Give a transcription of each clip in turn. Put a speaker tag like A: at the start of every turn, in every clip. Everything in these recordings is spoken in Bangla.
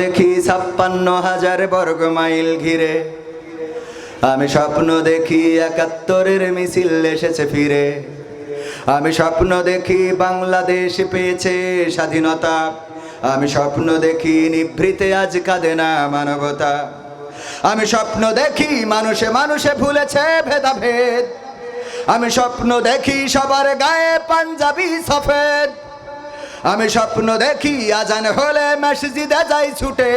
A: দেখি ছাপ্পান্ন হাজার বর্গ মাইল ঘিরে। আমি স্বপ্ন দেখি একাত্তরের মিছিল এসেছে ফিরে। আমি স্বপ্ন দেখি বাংলাদেশ পেয়েছে স্বাধীনতা। আমি স্বপ্ন দেখি নিভৃতে আজ কাঁদে না মানবতা। আমি স্বপ্ন দেখি মানুষে মানুষে ভুলেছে ভেদাভেদ। আমি স্বপ্ন দেখি সবার গায়ে পাঞ্জাবি সফেদ। আমি স্বপ্ন দেখি আজান হলে মসজিদে যাই ছুটে।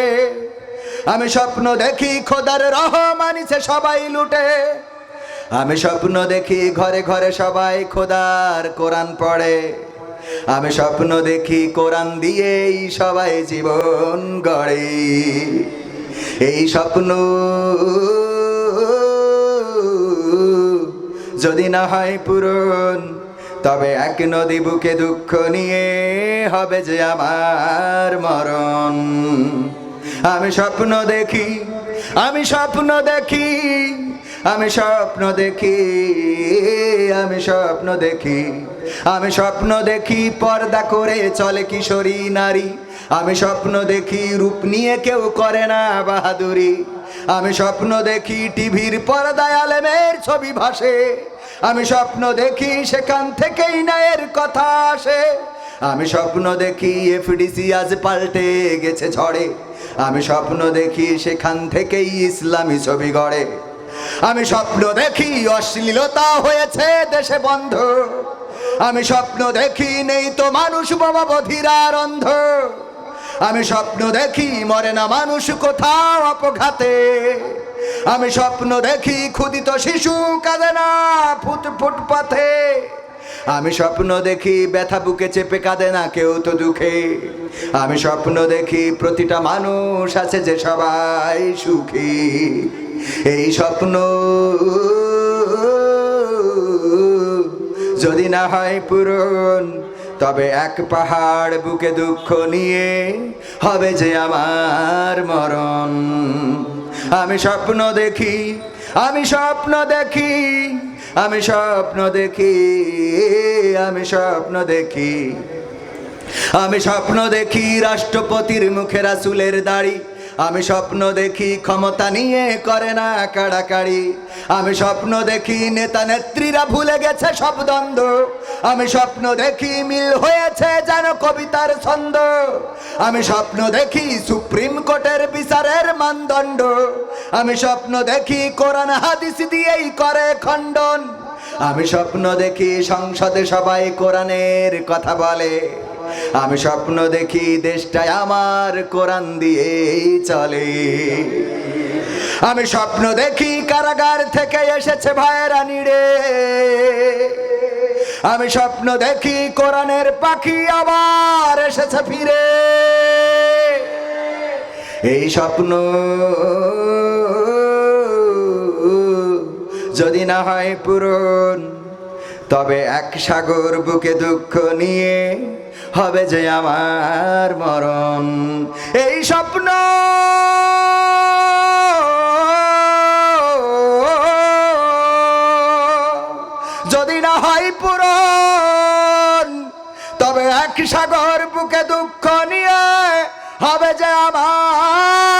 A: আমি স্বপ্ন দেখি খোদার রহমানিছে সবাই লুটে। আমি স্বপ্ন দেখি ঘরে ঘরে সবাই খোদার কোরআন পড়ে। আমি স্বপ্ন দেখি কোরআন দিয়েই সবাই জীবন গড়ে। এই স্বপ্ন যদি না হয় পূরণ তবে এক নদী বুকে দুঃখ নিয়ে হবে যে আমার মরণ। আমি স্বপ্ন দেখি, আমি স্বপ্ন দেখি, আমি স্বপ্ন দেখি, আমি স্বপ্ন দেখি, আমি স্বপ্ন দেখি পর্দা করে চলে কিশোরী নারী। আমি স্বপ্ন দেখি রূপ নিয়ে কেউ করে না বাহাদুরি। আমি স্বপ্ন দেখি টিভির পর্দায় আলেমের ছবি ভাসে। আমি স্বপ্ন দেখি সেখান থেকেই ন্যায়ের কথা আসে। আমি স্বপ্ন দেখি এফডিসি আজ পাল্টে গেছে ঝড়ে। আমি স্বপ্ন দেখি সেখান থেকেই ইসলামী ছবি গড়ে। আমি স্বপ্ন দেখি অশ্লীলতা হয়েছে দেশে বন্ধ। আমি স্বপ্ন দেখি নেই তো মানুষ বাবা অন্ধ। আমি স্বপ্ন দেখি মরে না মানুষ কোথাও অপঘাতে। আমি স্বপ্ন দেখি ক্ষুদিত শিশু কাঁদে না ফুট ফুটপাথে আমি স্বপ্ন দেখি ব্যথা বুকে চেপে কাঁদে না কেউ তো দুঃখে। আমি স্বপ্ন দেখি প্রতিটা মানুষ আছে যে সবাই সুখী। এই স্বপ্ন যদি না হয় পূরণ, তবে এক পাহাড় বুকে দুঃখ নিয়ে হবে যে আমার মরণ। আমি স্বপ্ন দেখি, আমি স্বপ্ন দেখি, আমি স্বপ্ন দেখি, আমি স্বপ্ন দেখি। আমি স্বপ্ন দেখি রাষ্ট্রপতির মুখে রাসুলের দাড়ি। আমি স্বপ্ন দেখি ক্ষমতা নিয়ে করে না কাড়াকাড়ি। আমি স্বপ্ন দেখি নেতা নেত্রীরা ভুলে গেছে সব দ্বন্দ্ব। আমি স্বপ্ন দেখি মিল হয়েছে যেন কবিতার ছন্দ। আমি স্বপ্ন দেখি সুপ্রিম কোর্টের বিচারের মানদণ্ড। আমি স্বপ্ন দেখি কোরআন হাদিস দিয়েই করে খণ্ডন। আমি স্বপ্ন দেখি সংসদে সবাই কোরআনের কথা বলে। আমি স্বপ্ন দেখি দেশটায় আমার কোরআন দিয়ে চলে। আমি স্বপ্ন দেখি কারাগার থেকে এসেছে ভাইয়েরা নিড়ে। আমি স্বপ্ন দেখি কোরআনের পাখি আবার এসেছে ফিরে। এই স্বপ্ন যদি না হয় পূরণ তবে এক সাগর বুকে দুঃখ নিয়ে হবে যে আমার মরণ। এই স্বপ্ন যদি না হয় পূরণ, তবে এক সাগর বুকে দুঃখ নিয়ে হবে যে আমার